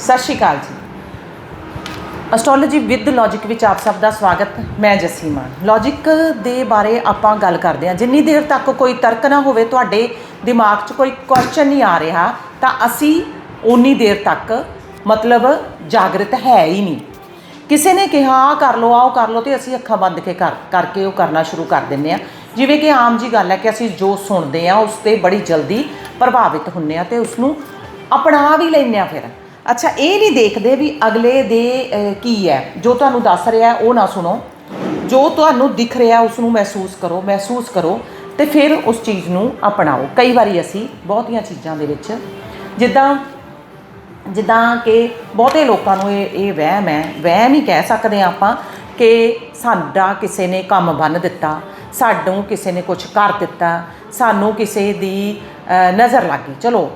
ਸਤਿ ਸ਼੍ਰੀ ਅਕਾਲ ਜੀ। Astrology with logic ਵਿੱਚ ਆਪ ਸਭ ਦਾ ਸਵਾਗਤ। ਮੈਂ ਜਸੀ ਮਾਨ ਲੌਜੀਕ ਦੇ ਬਾਰੇ ਆਪਾਂ ਗੱਲ ਕਰਦੇ ਹਾਂ। ਜਿੰਨੀ ਦੇਰ ਤੱਕ ਕੋਈ ਤਰਕ ਨਾ ਹੋਵੇ, ਤੁਹਾਡੇ ਦਿਮਾਗ 'ਚ ਕੋਈ ਕੁਐਸਚਨ ਨਹੀਂ ਆ ਰਿਹਾ, ਤਾਂ ਅਸੀਂ ਉਨੀ ਦੇਰ ਤੱਕ ਮਤਲਬ ਜਾਗਰਤ ਹੈ ਹੀ ਨਹੀਂ। ਕਿਸੇ ਨੇ ਕਿਹਾ, ਆਹ ਕਰ ਲਓ, ਆਹ ਕਰ ਲਓ, ਤੇ ਅਸੀਂ ਅੱਖਾਂ ਬੰਦ ਕੇ ਕਰ, ਕਰਕੇ ਉਹ ਕਰਨਾ ਸ਼ੁਰੂ ਕਰ ਦਿੰਦੇ ਆ ਜਿਵੇਂ ਕਿ ਆਮ ਜੀ ਗੱਲ ਹੈ ਕਿ ਅਸੀਂ ਜੋ ਸੁਣਦੇ ਆ ਉਸ ਤੇ ਬੜੀ ਜਲਦੀ ਪ੍ਰਭਾਵਿਤ ਹੁੰਨੇ ਆ ਤੇ ਉਸ ਨੂੰ ਅਪਣਾ ਵੀ ਲੈਂਦੇ ਆ ਫਿਰ। ਅੱਛਾ, ਇਹ ਨਹੀਂ ਦੇਖਦੇ ਵੀ ਅਗਲੇ ਦੇ ਕੀ ਹੈ? ਜੋ ਤੁਹਾਨੂੰ ਦੱਸ ਰਿਹਾ ਉਹ ਨਾ ਸੁਣੋ। ਜੋ ਤੁਹਾਨੂੰ ਦਿਖ ਰਿਹਾ ਉਸ ਨੂੰ ਮਹਿਸੂਸ ਕਰੋ ਮਹਿਸੂਸ ਕਰੋ ਤੇ ਫਿਰ ਉਸ ਚੀਜ਼ ਨੂੰ ਅਪਣਾਓ। ਕਈ ਵਾਰੀ ਅਸੀਂ ਬਹੁਤੀਆਂ ਚੀਜ਼ਾਂ ਦੇ ਵਿੱਚ, ਜਿੱਦਾਂ ਜਿੱਦਾਂ ਕਿ ਬਹੁਤੇ ਲੋਕਾਂ ਨੂੰ ਇਹ ਇਹ ਵਹਿਮ ਹੈ। ਵਹਿਮ ਹੀ ਕਹਿ ਸਕਦੇ ਹਾਂ ਆਪਾਂ ਕਿ ਸਾਡਾ ਕਿਸੇ ਨੇ ਕੰਮ ਬੰਨ ਦਿੱਤਾ ਸਾਨੂੰ ਕਿਸੇ ਨੇ ਕੁਝ ਕਰ ਦਿੱਤਾ, ਸਾਨੂੰ ਕਿਸੇ ਦੀ ਨਜ਼ਰ ਲੱਗ ਗਈ। ਚਲੋ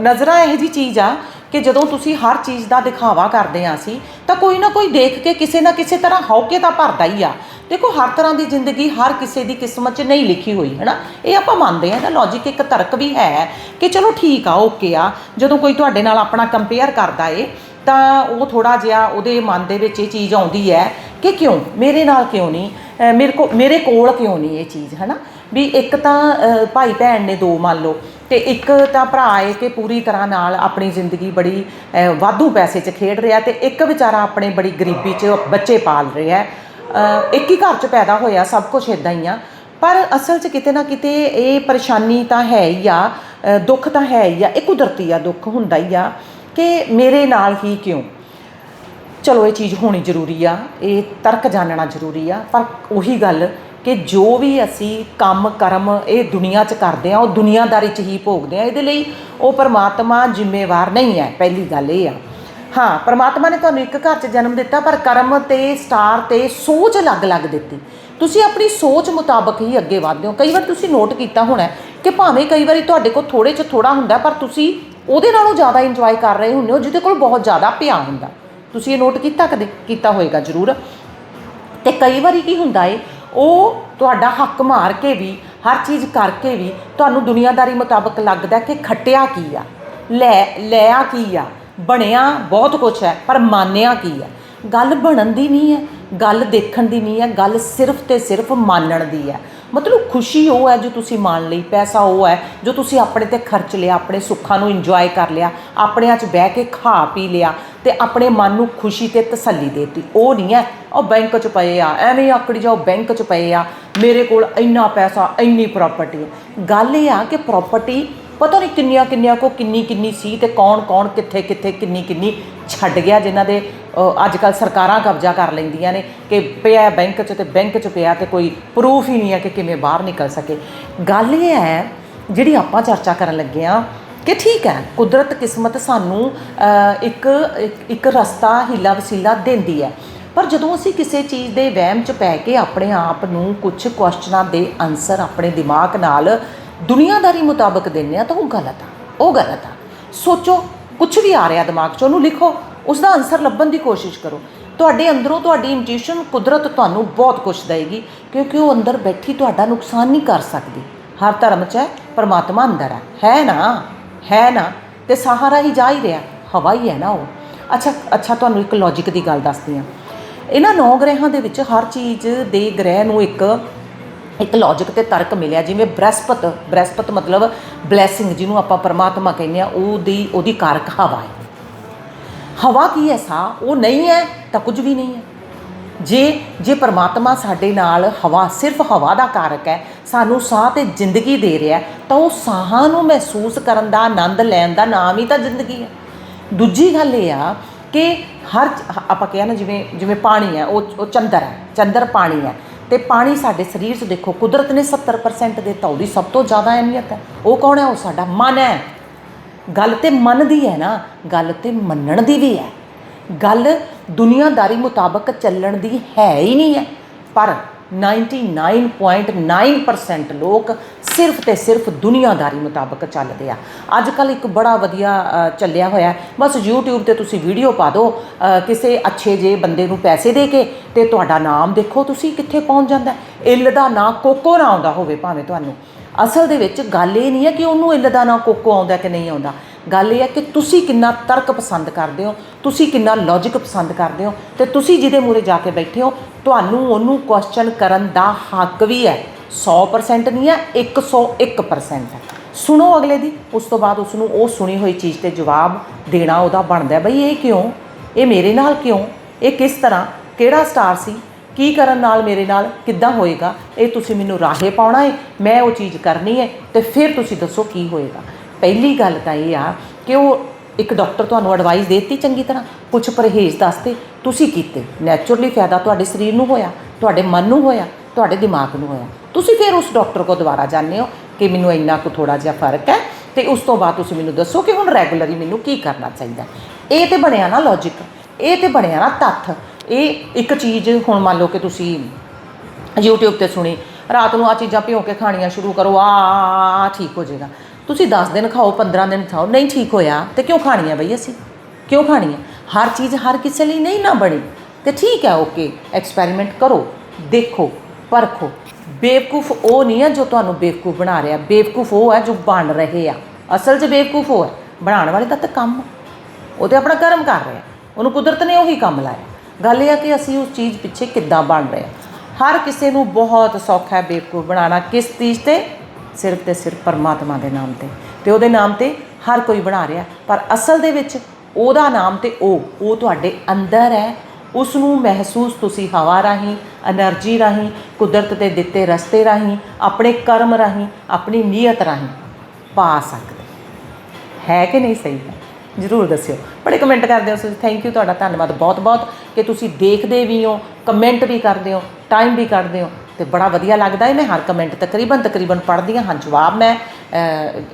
ਨਜ਼ਰਾਂ ਇਹੋ ਜੀ ਚੀਜ਼ ਆ ਕਿ ਜਦੋਂ ਤੁਸੀਂ ਹਰ ਚੀਜ਼ ਦਾ ਦਿਖਾਵਾ ਕਰਦੇ ਆ ਅਸੀਂ, ਤਾਂ ਕੋਈ ਨਾ ਕੋਈ ਦੇਖ ਕੇ ਕਿਸੇ ਨਾ ਕਿਸੇ ਤਰ੍ਹਾਂ ਹੌਕੇ ਤਾਂ ਭਰਦਾ ਹੀ ਆ। ਦੇਖੋ, ਹਰ ਤਰ੍ਹਾਂ ਦੀ ਜ਼ਿੰਦਗੀ ਹਰ ਕਿਸੇ ਦੀ ਕਿਸਮਤ 'ਚ ਨਹੀਂ ਲਿਖੀ ਹੋਈ ਹੈ ਨਾ ਇਹ ਆਪਾਂ ਮੰਨਦੇ ਆ, ਇਹਦਾ ਲੌਜੀਕ ਇੱਕ ਤਰਕ ਵੀ ਹੈ ਕਿ ਚਲੋ ਠੀਕ ਆ ਓਕੇ ਆ। ਜਦੋਂ ਕੋਈ ਤੁਹਾਡੇ ਨਾਲ ਆਪਣਾ ਕੰਪੇਅਰ ਕਰਦਾ ਏ, ਤਾਂ ਉਹ ਥੋੜਾ ਜਿਹਾ ਉਹਦੇ ਮਨ ਦੇ ਵਿੱਚ ਇਹ ਚੀਜ਼ ਆਉਂਦੀ ਹੈ ਕਿ ਕਿਉਂ? ਮੇਰੇ ਨਾਲ ਕਿਉਂ ਨਹੀਂ? ਮੇਰੇ ਕੋ, ਮੇਰੇ ਕੋਲ ਕਿਉਂ ਨਹੀਂ ਇਹ ਚੀਜ਼ ਹੈ ਨਾ ਵੀ ਇੱਕ ਤਾਂ ਭਾਈ ਭੈਣ ਨੇ ਦੋ ਮੰਨ ਲਓ ਤੇ ਇੱਕ ਤਾਂ ਭਰਾ ਹੈ ਕਿ ਪੂਰੀ ਤਰ੍ਹਾਂ ਨਾਲ ਆਪਣੀ ਜ਼ਿੰਦਗੀ ਬੜੀ ਵਾਧੂ ਪੈਸੇ 'ਚ ਖੇਡ ਰਿਹਾ ਤੇ ਇੱਕ ਵਿਚਾਰਾ ਆਪਣੇ ਬੜੀ ਗਰੀਬੀ 'ਚ ਬੱਚੇ ਪਾਲ ਰਿਹਾ ਇੱਕ ਹੀ ਘਰ 'ਚ ਪੈਦਾ ਹੋਇਆ, ਸਭ ਕੁਝ ਇਦਾਂ ਹੀ ਆ। ਪਰ ਅਸਲ 'ਚ ਕਿਤੇ ਨਾ ਕਿਤੇ ਇਹ ਪਰੇਸ਼ਾਨੀ ਤਾਂ ਹੈ ਹੀ ਆ ਦੁੱਖ ਤਾਂ ਹੈ ਹੀ ਆ, ਇਹ ਕੁਦਰਤੀ ਆ, ਦੁੱਖ ਹੁੰਦਾ ਹੀ ਆ ਕਿ ਮੇਰੇ ਨਾਲ ਹੀ ਕਿਉਂ? ਚਲੋ, ਇਹ ਚੀਜ਼ ਹੋਣੀ ਜ਼ਰੂਰੀ ਆ, ਇਹ ਤਰਕ ਜਾਣਨਾ ਜ਼ਰੂਰੀ ਆ, ਪਰ ਉਹੀ ਗੱਲ ਕਿ ਜੋ ਵੀ ਅਸੀਂ ਕੰਮ, ਕਰਮ ਇਹ ਦੁਨੀਆ 'ਚ ਕਰਦੇ ਆ ਉਹ ਦੁਨੀਆਦਾਰੀ 'ਚ ਹੀ ਭੋਗਦੇ ਆ ਇਹਦੇ ਲਈ ਉਹ ਪਰਮਾਤਮਾ ਜ਼ਿੰਮੇਵਾਰ ਨਹੀਂ ਹੈ, ਪਹਿਲੀ ਗੱਲ ਇਹ ਆ। ਹਾਂ, ਪਰਮਾਤਮਾ ਨੇ ਤੁਹਾਨੂੰ ਇੱਕ ਘਰ 'ਚ ਜਨਮ ਦਿੱਤਾ, ਪਰ ਕਰਮ ਤੇ ਸਟਾਰ ਤੇ ਸੋਚ ਅਲੱਗ-ਅਲੱਗ ਦਿੱਤੀ। ਤੁਸੀਂ ਆਪਣੀ ਸੋਚ ਮੁਤਾਬਕ ਹੀ ਅੱਗੇ ਵਧਦੇ ਹੋ। ਕਈ ਵਾਰ ਤੁਸੀਂ ਨੋਟ ਕੀਤਾ ਹੋਣਾ ਕਿ ਭਾਵੇਂ ਕਈ ਵਾਰੀ ਤੁਹਾਡੇ ਕੋਲ ਥੋੜੇ 'ਚ ਥੋੜਾ ਹੁੰਦਾ, ਪਰ ਤੁਸੀਂ ਉਹਦੇ ਨਾਲੋਂ ਜ਼ਿਆਦਾ ਇੰਜੋਏ ਕਰ ਰਹੇ ਹੁੰਦੇ ਹੋ, ਜਿਹਦੇ ਕੋਲ ਬਹੁਤ ਜ਼ਿਆਦਾ ਪਿਆ ਹੁੰਦਾ। ਤੁਸੀਂ ਇਹ ਨੋਟ ਕੀਤਾ ਕਦੇ? ਕੀਤਾ ਹੋਏਗਾ ਜ਼ਰੂਰ। ਤੇ ਕਈ ਵਾਰੀ ਕੀ ਹੁੰਦਾ ਏ ਉਹ ਤੁਹਾਡਾ ਹੱਕ ਮਾਰ ਕੇ ਵੀ, ਹਰ ਚੀਜ਼ ਕਰਕੇ ਵੀ ਤੁਹਾਨੂੰ ਦੁਨੀਆਦਾਰੀ ਮੁਤਾਬਕ ਲੱਗਦਾ ਕਿ ਖੱਟਿਆ ਕੀ ਆ, ਲੈ, ਲਿਆ ਕੀ ਆ, ਬਣਿਆ ਬਹੁਤ ਕੁਝ ਹੈ, ਪਰ ਮਾਨਿਆ ਕੀ ਹੈ ਗੱਲ ਬਣਨ ਦੀ ਨਹੀਂ ਹੈ, ਗੱਲ ਦੇਖਣ ਦੀ ਨਹੀਂ ਹੈ, ਗੱਲ ਸਿਰਫ ਤੇ ਸਿਰਫ ਮਾਨਣ ਦੀ ਹੈ। ਮਤਲਬ ਖੁਸ਼ੀ ਉਹ ਹੈ ਜੋ ਤੁਸੀਂ ਮੰਨ ਲਈ, ਪੈਸਾ ਉਹ ਹੈ ਜੋ ਤੁਸੀਂ ਆਪਣੇ ਤੇ ਖਰਚ ਲਿਆ, ਆਪਣੇ ਸੁੱਖਾਂ ਨੂੰ ਇੰਜੋਏ ਕਰ ਲਿਆ, ਆਪਣਿਆਂ 'ਚ ਬਹਿ ਕੇ ਖਾ ਪੀ ਲਿਆ ਤੇ ਆਪਣੇ ਮਨ ਨੂੰ ਖੁਸ਼ੀ ਤੇ ਤਸੱਲੀ ਦੇਤੀ। ਉਹ ਨਹੀਂ ਹੈ ਉਹ ਬੈਂਕ 'ਚ ਪਏ ਆ, ਐਵੇਂ ਆਕੜੀ ਜਾਓ, ਬੈਂਕ 'ਚ ਪਏ ਆ, ਮੇਰੇ ਕੋਲ ਇੰਨਾ ਪੈਸਾ, ਇੰਨੀ ਪ੍ਰਾਪਰਟੀ ਗੱਲ ਇਹ ਆ ਕਿ ਪ੍ਰਾਪਰਟੀ ਪਤਾ ਨਹੀਂ ਕਿੰਨੀਆਂ ਕਿੰਨੀਆਂ ਕੋ ਕਿੰਨੀ ਕਿੰਨੀ ਸੀ ਤੇ ਕੌਣ ਕੌਣ ਕਿੱਥੇ ਕਿੱਥੇ ਕਿੰਨੀ ਕਿੰਨੀ ਛੱਡ ਗਿਆ ਜਿਨ੍ਹਾਂ ਦੇ ਅੱਜ ਕੱਲ ਸਰਕਾਰਾਂ ਕਬਜ਼ਾ ਕਰ ਲੈਂਦੀਆਂ ਨੇ ਕਿ ਪਿਆ ਬੈਂਕ 'ਚ ਤੇ ਬੈਂਕ 'ਚ ਪਿਆ ਤੇ ਕੋਈ ਪ੍ਰੂਫ ਹੀ ਨਹੀਂ ਹੈ ਕਿ ਕਿਵੇਂ ਬਾਹਰ ਨਿਕਲ ਸਕੇ। ਗੱਲ ਇਹ ਹੈ ਜਿਹੜੀ ਆਪਾਂ ਚਰਚਾ ਕਰਨ ਲੱਗੇ ਆ ਕਿ ਠੀਕ ਹੈ, ਕੁਦਰਤ ਕਿਸਮਤ ਸਾਨੂੰ ਇੱਕ, ਇੱਕ- ਰਸਤਾ ਹੀਲਾ ਵਸੀਲਾ ਦਿੰਦੀ ਹੈ। ਪਰ ਜਦੋਂ ਅਸੀਂ ਕਿਸੇ ਚੀਜ਼ ਦੇ ਵਹਿਮ 'ਚ ਪੈ ਕੇ ਆਪਣੇ ਆਪ ਨੂੰ ਕੁਝ ਕੁਐਸਚਨਾਂ ਦੇ ਆਨਸਰ ਆਪਣੇ ਦਿਮਾਗ ਨਾਲ ਦੁਨੀਆਦਾਰੀ ਮੁਤਾਬਕ ਦਿੰਦੇ ਆ ਤਾਂ ਉਹ ਗਲਤ ਆ। ਉਹ ਗਲਤ ਆ। ਸੋਚੋ ਕੁਝ ਵੀ ਆ ਰਿਹਾ ਦਿਮਾਗ 'ਚ, ਉਹਨੂੰ ਲਿਖੋ। ਉਸ ਦਾ ਆਨਸਰ ਲੱਭਣ ਦੀ ਕੋਸ਼ਿਸ਼ ਕਰੋ। ਤੁਹਾਡੇ ਅੰਦਰੋਂ ਤੁਹਾਡੀ ਇੰਟੂਇਸ਼ਨ ਕੁਦਰਤ ਤੁਹਾਨੂੰ ਬਹੁਤ ਕੁਝ ਦੇਗੀ ਕਿਉਂਕਿ ਉਹ ਅੰਦਰ ਬੈਠੀ ਤੁਹਾਡਾ ਨੁਕਸਾਨ ਨਹੀਂ ਕਰ ਸਕਦੀ। ਹਰ ਧਰਮ 'ਚ ਹੈ, ਪਰਮਾਤਮਾ ਅੰਦਰ ਹੈ। ਹੈ ਨਾ? ਹੈ ਨਾ, ਤੇ ਸਹਾਰਾ ਹੀ ਜਾ ਹੀ ਰਿਹਾ। ਹਵਾ ਹੀ ਹੈ ਨਾ ਉਹ। ਅੱਛਾ ਅੱਛਾ, ਤੁਹਾਨੂੰ ਇੱਕ ਲੌਜੀਕ ਦੀ ਗੱਲ ਦੱਸਦੀ ਹਾਂ। ਇਹਨਾਂ ਨੌ ਗ੍ਰਹਿਆਂ ਦੇ ਵਿੱਚ ਹਰ ਚੀਜ਼ ਦੇ ਗ੍ਰਹਿ ਨੂੰ ਇੱਕ ਇੱਕ ਲੌਜੀਕ ਤੇ ਤਰਕ ਮਿਲਿਆ। ਜਿਵੇਂ ਬ੍ਰਹਿਸਪਤ ਬ੍ਰਹਿਸਪਤ ਮਤਲਬ ਬਲੇਸਿੰਗ ਜਿਹਨੂੰ ਆਪਾਂ ਪਰਮਾਤਮਾ ਕਹਿੰਦੇ ਆ ਉਹਦੀ ਉਹਦੀ ਕਾਰਕ ਹਵਾ ਹੈ। ਹਵਾ ਕੀ ਹੈ ਸਾਹ ਉਹ ਨਹੀਂ ਹੈ ਤਾਂ ਕੁਝ ਵੀ ਨਹੀਂ ਹੈ। ਜੇ ਜੇ ਪਰਮਾਤਮਾ ਸਾਡੇ ਨਾਲ ਹਵਾ, ਸਿਰਫ ਹਵਾ ਦਾ ਕਾਰਕ ਹੈ, ਸਾਨੂੰ ਸਾਹ ਤੇ ਜ਼ਿੰਦਗੀ ਦੇ ਰਿਹਾ ਤਾਂ ਉਹ ਸਾਹਾਂ ਨੂੰ ਮਹਿਸੂਸ ਕਰਨ ਦਾ, ਆਨੰਦ ਲੈਣ ਦਾ ਨਾਮ ਹੀ ਤਾਂ ਜ਼ਿੰਦਗੀ ਹੈ। ਦੂਜੀ ਗੱਲ ਇਹ ਆ ਕਿ ਹਰ ਆਪਾਂ ਕਿਹਾ ਨਾ ਜਿਵੇਂ ਜਿਵੇਂ ਪਾਣੀ ਹੈ, ਉਹ ਉਹ ਚੰਦਰ ਹੈ, ਚੰਦਰ ਪਾਣੀ ਹੈ, ਤੇ ਪਾਣੀ ਸਾਡੇ ਸਰੀਰ 'ਚ ਦੇਖੋ, ਕੁਦਰਤ ਨੇ 70% ਦਿੱਤਾ, ਉਹਦੀ ਸਭ ਤੋਂ ਜ਼ਿਆਦਾ ਅਹਿਮੀਅਤ ਹੈ। ਉਹ ਕੌਣ ਹੈ? ਉਹ ਸਾਡਾ ਮਨ ਹੈ। ਗੱਲ ਤੇ ਮਨ ਦੀ ਹੈ ਨਾ, ਗੱਲ ਤੇ ਮੰਨਣ ਦੀ ਵੀ ਹੈ। ਗੱਲ ਦੁਨੀਆਦਾਰੀ ਮੁਤਾਬਕ ਚੱਲਣ ਦੀ ਹੈ ਹੀ ਨਹੀਂ ਹੈ। ਪਰ 99.9% ਲੋਕ ਸਿਰਫ ਤੇ ਸਿਰਫ ਦੁਨੀਆਦਾਰੀ ਮੁਤਾਬਕ ਚੱਲਦੇ ਆ। ਅੱਜ ਕੱਲ ਇੱਕ ਬੜਾ ਵਧੀਆ ਚੱਲਿਆ ਹੋਇਆ ਬਸ YouTube ਤੇ ਤੁਸੀਂ ਵੀਡੀਓ ਪਾ ਦਿਓ ਕਿਸੇ ਅੱਛੇ ਜੇ ਬੰਦੇ ਨੂੰ ਪੈਸੇ ਦੇ ਕੇ ਤੇ ਤੁਹਾਡਾ ਨਾਮ ਦੇਖੋ ਤੁਸੀਂ ਕਿੱਥੇ ਪਹੁੰਚ ਜਾਂਦਾ ਹੈ। ਇੱਲ ਦਾ ਨਾਂ ਕੋਕੋ ਨਾ ਆਉਂਦਾ ਹੋਵੇ ਭਾਵੇਂ ਤੁਹਾਨੂੰ। ਅਸਲ ਦੇ ਵਿੱਚ ਗੱਲ ਇਹ ਨਹੀਂ ਹੈ ਕਿ ਉਹਨੂੰ ਇੱਲ ਦਾ ਨਾਂ ਕੋਕੋ ਆਉਂਦਾ ਕਿ ਨਹੀਂ ਆਉਂਦਾ। ਗੱਲ ਇਹ ਹੈ ਕਿ ਤੁਸੀਂ ਕਿੰਨਾ ਤਰਕ ਪਸੰਦ ਕਰਦੇ ਹੋ, ਤੁਸੀਂ ਕਿੰਨਾ ਲੌਜੀਕ ਪਸੰਦ ਕਰਦੇ ਹੋ ਤੇ ਤੁਸੀਂ ਜਿਹਦੇ ਮੂਰੇ ਜਾ ਕੇ ਬੈਠੇ ਹੋ, ਤੁਹਾਨੂੰ ਉਹਨੂੰ ਕੁਐਸਚਨ ਕਰਨ ਦਾ ਹੱਕ ਵੀ ਹੈ। 100% ਨਹੀਂ ਹੈ 101% ਹੈ। ਸੁਣੋ ਅਗਲੇ ਦੀ, ਉਸ ਤੋਂ ਬਾਅਦ ਉਸ ਨੂੰ ਉਹ ਸੁਣੀ ਹੋਈ ਚੀਜ਼ ਤੇ ਜਵਾਬ ਦੇਣਾ ਉਹਦਾ ਬਣਦਾ ਹੈ। ਬਈ ਇਹ ਕਿਉਂ? ਇਹ ਮੇਰੇ ਨਾਲ ਕਿਉਂ? ਇਹ ਕਿਸ ਤਰ੍ਹਾਂ? ਕਿਹੜਾ ਸਟਾਰ ਸੀ? ਕੀ ਕਰਨ ਨਾਲ ਮੇਰੇ ਨਾਲ? ਕਿੱਦਾਂ ਹੋਏਗਾ? ਇਹ ਤੁਸੀਂ ਮੈਨੂੰ ਰਾਹੇ ਪਾਉਣਾ ਹੈ, ਮੈਂ ਉਹ ਚੀਜ਼ ਕਰਨੀ ਹੈ ਤੇ ਫਿਰ ਤੁਸੀਂ ਦੱਸੋ ਕੀ ਹੋਏਗਾ। ਪਹਿਲੀ ਗੱਲ ਤਾਂ ਇਹ ਆ ਕਿ ਉਹ ਇੱਕ ਡਾਕਟਰ ਤੁਹਾਨੂੰ ਐਡਵਾਈਸ ਦੇਤੀ ਚੰਗੀ ਤਰ੍ਹਾਂ? ਕੁਝ ਪਰਹੇਜ਼ ਦੱਸਤੇ। ਤੁਸੀਂ ਕੀਤੇ। ਨੈਚੁਰਲੀ ਫਾਇਦਾ ਤੁਹਾਡੇ ਸਰੀਰ ਨੂੰ ਹੋਇਆ, ਤੁਹਾਡੇ ਮਨ ਨੂੰ ਹੋਇਆ, ਤੁਹਾਡੇ ਦਿਮਾਗ ਨੂੰ ਹੋਇਆ। ਤੁਸੀਂ ਫਿਰ ਉਸ ਡਾਕਟਰ ਕੋਲ ਦੁਬਾਰਾ ਜਾਂਦੇ ਹੋ ਕਿ ਮੈਨੂੰ ਇੰਨਾ ਕੁ ਥੋੜਾ ਜਿਹਾ ਫ਼ਰਕ ਹੈ ਤੇ ਉਸ ਤੋਂ ਬਾਅਦ ਤੁਸੀਂ ਮੈਨੂੰ ਦੱਸੋ ਕਿ ਹੁਣ ਰੈਗੂਲਰੀ ਮੈਨੂੰ ਕੀ ਕਰਨਾ ਚਾਹੀਦਾ। ਇਹ ਤੇ ਬਣਿਆ ਨਾ ਲੌਜੀਕ ਇਹ ਤੇ ਬਣਿਆ ਨਾ ਤੱਥ। ਇਹ ਇੱਕ ਚੀਜ਼ ਹੁਣ ਮੰਨ ਲਓ ਕਿ ਤੁਸੀਂ YouTube ਤੇ ਸੁਣੀ। ਰਾਤ ਨੂੰ ਆ ਚੀਜ਼ਾਂ ਭਿਓ ਕੇ ਖਾਣੀਆਂ ਸ਼ੁਰੂ ਕਰੋ ਆ ਆ ਠੀਕ ਹੋ ਜਾਏਗਾ। ਤੁਸੀਂ 10 ਦਿਨ ਖਾਓ 15 ਦਿਨ ਖਾਓ, ਨਹੀਂ ਠੀਕ ਹੋਇਆ ਤੇ ਕਿਉਂ ਖਾਣੀ ਹੈ ਬਈ ਅਸੀਂ? ਕਿਉਂ ਖਾਣੀ ਹੈ ਹਰ ਚੀਜ਼ ਹਰ ਕਿਸੇ ਲਈ ਨਹੀਂ ਨਾ ਬਣੀ। ਤੇ ਠੀਕ ਹੈ ਓਕੇ। ਐਕਸਪੈਰੀਮੈਂਟ ਕਰੋ, ਦੇਖੋ, ਪਰਖੋ। ਬੇਵਕੂਫ ਉਹ ਨਹੀਂ ਹੈ ਜੋ ਤੁਹਾਨੂੰ ਬੇਵਕੂਫ ਬਣਾ ਰਿਹਾ। ਬੇਵਕੂਫ ਉਹ ਹੈ ਜੋ ਬਣ ਰਹੇ ਆ। ਅਸਲ 'ਚ ਬੇਵਕੂਫ ਉਹ ਹੈ ਬਣਾਉਣ ਵਾਲੇ ਦਾ ਤਾਂ ਕੰਮ ਉਹ ਤੇ ਆਪਣਾ ਕਰਮ ਕਰ ਰਿਹਾ। ਉਹਨੂੰ ਕੁਦਰਤ ਨੇ ਉਹੀ ਕੰਮ ਲਾਇਆ। ਗੱਲ ਇਹ ਆ ਕਿ ਅਸੀਂ ਉਸ ਚੀਜ਼ ਪਿੱਛੇ ਕਿੱਦਾਂ ਬਣ ਰਹੇ ਹਾਂ ਹਰ ਕਿਸੇ ਨੂੰ ਬਹੁਤ ਸੌਖਾ ਹੈ ਬੇਵਕੂਫ ਬਣਾਉਣਾ। ਕਿਸ ਚੀਜ਼ ਤੇ? ਸਿਰਫ ਤੇ ਸਿਰਫ ਪਰਮਾਤਮਾ ਦੇ ਨਾਮ ਤੇ। ਤੇ ਉਹਦੇ ਨਾਮ ਤੇ ਹਰ ਕੋਈ ਬਣਾ ਰਿਹਾ। ਪਰ ਅਸਲ ਦੇ ਵਿੱਚ ਉਹਦਾ ਨਾਮ ਤੇ ਉਹ ਉਹ ਤੁਹਾਡੇ ਅੰਦਰ ਹੈ। ਉਸ ਨੂੰ ਮਹਿਸੂਸ ਤੁਸੀਂ ਹਵਾ ਰਾਹੀਂ એનર્ਜੀ ਰਾਹੀਂ, ਕੁਦਰਤ ਦੇ ਦਿੱਤੇ ਰਸਤੇ ਰਾਹੀਂ, ਆਪਣੇ ਕਰਮ ਰਾਹੀਂ, ਆਪਣੀ ਨੀਅਤ ਰਾਹੀਂ ਪਾ ਸਕਦੇ। ਹੈ ਕਿ ਨਹੀਂ ਸਹੀ? ਹੈ ਜਰੂਰ ਦੱਸਿਓ। ਬੜੇ ਕਮੈਂਟ ਕਰਦੇ ਹੋ ਤੁਸੀਂ। ਥੈਂਕ ਯੂ ਤੁਹਾਡਾ ਧੰਨਵਾਦ ਬਹੁਤ ਬਹੁਤ ਕਿ ਤੁਸੀਂ ਦੇਖਦੇ ਵੀ ਹੋ ਕਮੈਂਟ ਵੀ ਕਰਦੇ ਹੋ ਟਾਈਮ ਵੀ ਕੱਢਦੇ ਹੋ। ਤੇ ਬੜਾ ਵਧੀਆ ਲੱਗਦਾ ਹੈ ਮੈਂ ਹਰ ਕਮੈਂਟ ਤਕਰੀਬਨ ਤਕਰੀਬਨ ਪੜ੍ਹਦੀ ਹਾਂ। ਹਾਂ, ਜਵਾਬ ਮੈਂ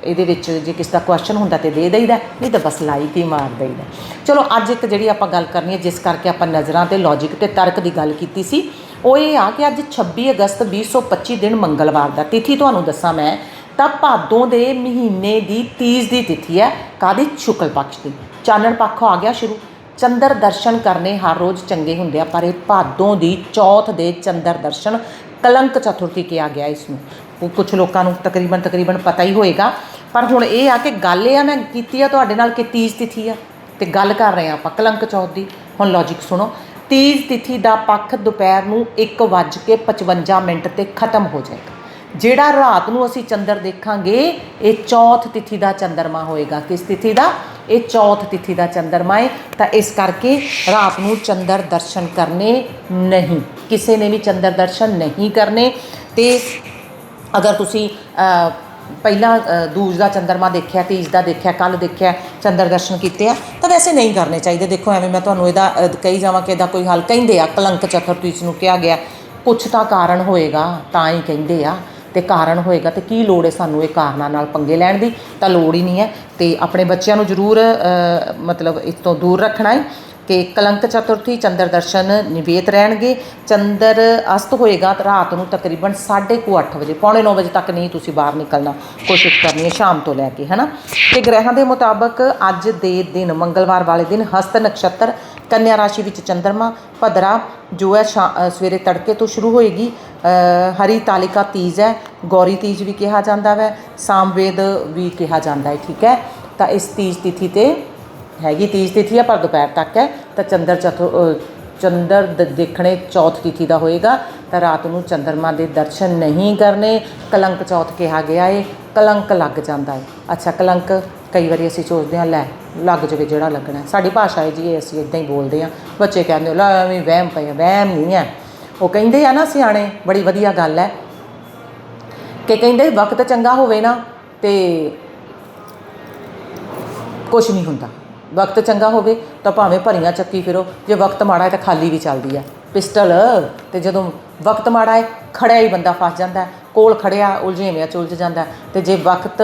ਇਹਦੇ ਵਿੱਚ ਜੇ ਕਿਸ ਦਾ ਕੁਐਸਚਨ ਹੁੰਦਾ ਤੇ ਦੇ ਦਈਦਾ ਨਹੀਂ ਤਾਂ ਬਸ ਲਾਈਕ ਹੀ ਮਾਰ ਦਈਦਾ ਚਲੋ, ਅੱਜ ਇੱਕ ਜਿਹੜੀ ਆਪਾਂ ਗੱਲ ਕਰਨੀ ਹੈ, ਜਿਸ ਕਰਕੇ ਆਪਾਂ ਨਜ਼ਰਾਂ ਤੇ ਲੌਜੀਕ ਤੇ ਤਰਕ ਦੀ ਗੱਲ ਕੀਤੀ ਸੀ, ਉਹ ਇਹ ਆ ਕਿ ਅੱਜ 26 ਅਗਸਤ 2025 ਦਿਨ ਮੰਗਲਵਾਰ ਦਾ ਤਿਥੀ ਤੁਹਾਨੂੰ ਦੱਸਾਂ ਮੈਂ, ਤਾਂ ਭਾਦੋਂ ਦੇ ਮਹੀਨੇ ਦੀ 30 ਦੀ ਤਿਥੀ ਹੈ ਕਾਦੀ ਸ਼ੁਕਲ ਪਕਸ਼ ਦੀ। ਚਾਨਣ ਪੱਖ ਆ ਗਿਆ ਸ਼ੁਰੂ। ਚੰਦਰ ਦਰਸ਼ਨ ਕਰਨੇ ਹਰ ਰੋਜ਼ ਚੰਗੇ ਹੁੰਦੇ ਆ, ਪਰ ਇਹ ਭਾਦੋਂ ਦੀ ਚੌਥ ਦੇ ਚੰਦਰ ਦਰਸ਼ਨ ਕਲੰਕ ਚਤੁਰਥੀ ਕਿਹਾ ਗਿਆ ਇਸ ਨੂੰ ਉਹ ਕੁਝ ਲੋਕਾਂ ਨੂੰ ਤਕਰੀਬਨ ਤਕਰੀਬਨ ਪਤਾ ਹੀ ਹੋਏਗਾ। ਪਰ ਹੁਣ ਇਹ ਆ ਕਿ ਗੱਲ ਇਹ ਆ, ਮੈਂ ਕੀਤੀ ਆ, ਤੁਹਾਡੇ ਨਾਲ ਕਿ ਤੀਜ ਤਿਥੀ ਆ। ਤੇ ਗੱਲ ਕਰ ਰਹੇ ਆ ਆਪਾਂ ਕਲੰਕ ਚੌਥ ਦੀ। ਹੁਣ ਲੌਜੀਕ ਸੁਣੋ। ਤੀਜ ਤਿਥੀ ਦਾ ਪੱਖ ਦੁਪਹਿਰ ਨੂੰ 1:55 ਮਿੰਟ ਤੇ ਖਤਮ ਹੋ ਜਾਏਗਾ। ਜਿਹੜਾ ਰਾਤ ਨੂੰ ਅਸੀਂ ਚੰਦਰ ਦੇਖਾਂਗੇ, ਇਹ ਚੌਥ ਤਿਥੀ ਦਾ ਚੰਦਰਮਾ ਹੋਏਗਾ। ਕਿਸ ਤਿਥੀ ਦਾ? ਇਹ ਚੌਥ ਤਿਥੀ ਦਾ ਚੰਦਰਮਾ ਹੈ ਤਾਂ ਇਸ ਕਰਕੇ ਰਾਤ ਨੂੰ ਚੰਦਰ ਦਰਸ਼ਨ ਕਰਨੇ ਨਹੀਂ। ਕਿਸੇ ਨੇ ਵੀ ਚੰਦਰ ਦਰਸ਼ਨ ਨਹੀਂ ਕਰਨੇ ਤੇ ਅਗਰ ਤੁਸੀਂ ਪਹਿਲਾਂ ਦੂਜ ਦਾ ਚੰਦਰਮਾ ਦੇਖਿਆ, ਤੀਜ ਦਾ ਦੇਖਿਆ ਕੱਲ ਦੇਖਿਆ, ਚੰਦਰ ਦਰਸ਼ਨ ਕੀਤੇ ਆ, ਤਾਂ ਵੈਸੇ ਨਹੀਂ ਕਰਨੇ ਚਾਹੀਦੇ। ਦੇਖੋ ਐਵੇਂ ਮੈਂ ਤੁਹਾਨੂੰ ਇਹਦਾ ਕਹੀ ਜਾਵਾਂ ਕਿ ਇਹਦਾ ਕੋਈ ਹੱਲ ਕਹਿੰਦੇ ਆ। ਕਲੰਕ ਚਤੁਰਥੀ ਇਸ ਨੂੰ ਕਿਹਾ ਗਿਆ, ਕੁਛ ਤਾਂ ਕਾਰਨ ਹੋਏਗਾ, ਤਾਂ ਹੀ ਕਹਿੰਦੇ ਆ, ਤੇ ਕਾਰਨ ਹੋਏਗਾ ਤੇ ਕੀ ਲੋੜ ਹੈ ਸਾਨੂੰ ਇਹ ਕਾਰਨਾਂ ਨਾਲ ਪੰਗੇ ਲੈਣ ਦੀ? ਤਾਂ ਲੋੜ ਹੀ ਨਹੀਂ ਹੈ, ਤੇ ਆਪਣੇ ਬੱਚਿਆਂ ਨੂੰ ਜ਼ਰੂਰ ਮਤਲਬ ਇਸ ਤੋਂ ਦੂਰ ਰੱਖਣਾ ਹੈ। ਕਿ ਕਲੰਕ ਚਤੁਰਥੀ ਚੰਦਰ ਦਰਸ਼ਨ ਨਿਵੇਤ ਰਹਿਣਗੇ। ਚੰਦਰ ਅਸਤ ਹੋਏਗਾ ਤਾਂ ਰਾਤ ਨੂੰ ਤਕਰੀਬਨ 8:30 ਵਜੇ, ਪੌਣੇ 9 ਵਜੇ ਤੱਕ ਨਹੀਂ ਤੁਸੀਂ ਬਾਹਰ ਨਿਕਲਣਾ। ਕੋਸ਼ਿਸ਼ ਕਰਨੀ ਹੈ ਸ਼ਾਮ ਤੋਂ ਲੈ ਕੇ, ਹੈਨਾ? ਤੇ ਗ੍ਰਹਿਾਂ ਦੇ ਮੁਤਾਬਕ ਅੱਜ ਦੇ ਦਿਨ, ਮੰਗਲਵਾਰ ਵਾਲੇ ਦਿਨ ਹਸਤ ਨਕਸ਼ਤਰ, ਕੰਨਿਆ ਰਾਸ਼ੀ ਵਿੱਚ ਚੰਦਰਮਾ, ਭਦਰਾ, ਜੋ ਹੈ ਸ਼ਾ- ਸਵੇਰੇ ਤੜਕੇ ਤੋਂ ਸ਼ੁਰੂ ਹੋਏਗੀ। ਹਰੀ ਤਾਲਿਕਾ ਤੀਜ ਹੈ, ਗੌਰੀ ਤੀਜ ਵੀ ਕਿਹਾ ਜਾਂਦਾ ਵੈ ਸਾਮਵੇਦ ਵੀ ਕਿਹਾ ਜਾਂਦਾ ਹੈ, ਠੀਕ ਹੈ? ਤਾਂ ਇਸ ਤੀਜ ਤਿਥੀ ਤੇ ਹੈਗੀ ਤੀਜ ਤਿਥੀ ਆ, ਪਰ ਦੁਪਹਿਰ ਤੱਕ ਹੈ। ਤਾਂ ਚੰਦਰ ਚਤੁ ਚੰਦਰ ਦ- ਦੇਖਣੇ ਚੌਥ ਤਿਥੀ ਦਾ ਹੋਏਗਾ। ਤਾਂ ਰਾਤ ਨੂੰ ਚੰਦਰਮਾ ਦੇ ਦਰਸ਼ਨ ਨਹੀਂ ਕਰਨੇ, ਕਲੰਕ ਚੌਥ ਕਿਹਾ ਗਿਆ ਏ, ਕਲੰਕ ਲੱਗ ਜਾਂਦਾ ਹੈ ਅੱਛਾ, ਕਲੰਕ ਕਈ ਵਾਰੀ ਅਸੀਂ ਸੋਚਦੇ ਹਾਂ, ਲੈ, ਲੱਗ ਜਾਵੇ ਜਿਹੜਾ ਲੱਗਣਾ ਸਾਡੀ ਭਾਸ਼ਾ ਹੈ ਜੀ, ਇਹ ਅਸੀਂ ਇਦਾਂ ਹੀ ਬੋਲਦੇ ਹਾਂ। ਬੱਚੇ ਕਹਿੰਦੇ, ਲੈ, ਐਵੇਂ ਵਹਿਮ ਪਏ ਆ। ਵਹਿਮ ਨਹੀਂ ਹੈ। ਉਹ ਕਹਿੰਦੇ ਆ ਨਾ ਸਿਆਣੇ, ਬੜੀ ਵਧੀਆ ਗੱਲ ਹੈ। ਕਿ ਕਹਿੰਦੇ, ਵਕਤ ਚੰਗਾ ਹੋਵੇ ਨਾ, ਤੇ ਕੁਝ ਨਹੀਂ ਹੁੰਦਾ। ਵਕਤ ਚੰਗਾ ਹੋਵੇ ਤਾਂ ਭਾਵੇਂ ਭਰੀਆਂ ਚੱਕੀ ਫਿਰੋ। ਜੇ ਵਕਤ ਮਾੜਾ ਹੈ ਤਾਂ ਖਾਲੀ ਵੀ ਚੱਲਦੀ ਆ ਪਿਸਟਲ, ਤੇ ਜਦੋਂ ਵਕਤ ਮਾੜਾ ਹੈ, ਖੜਿਆ ਹੀ ਬੰਦਾ ਫਸ ਜਾਂਦਾ ਕੋਲ ਖੜਿਆ ਉਲਝੇਵਿਆਂ ਚ ਉਲਝ ਜਾਂਦਾ ਹੈ। ਤੇ ਜੇ ਵਕਤ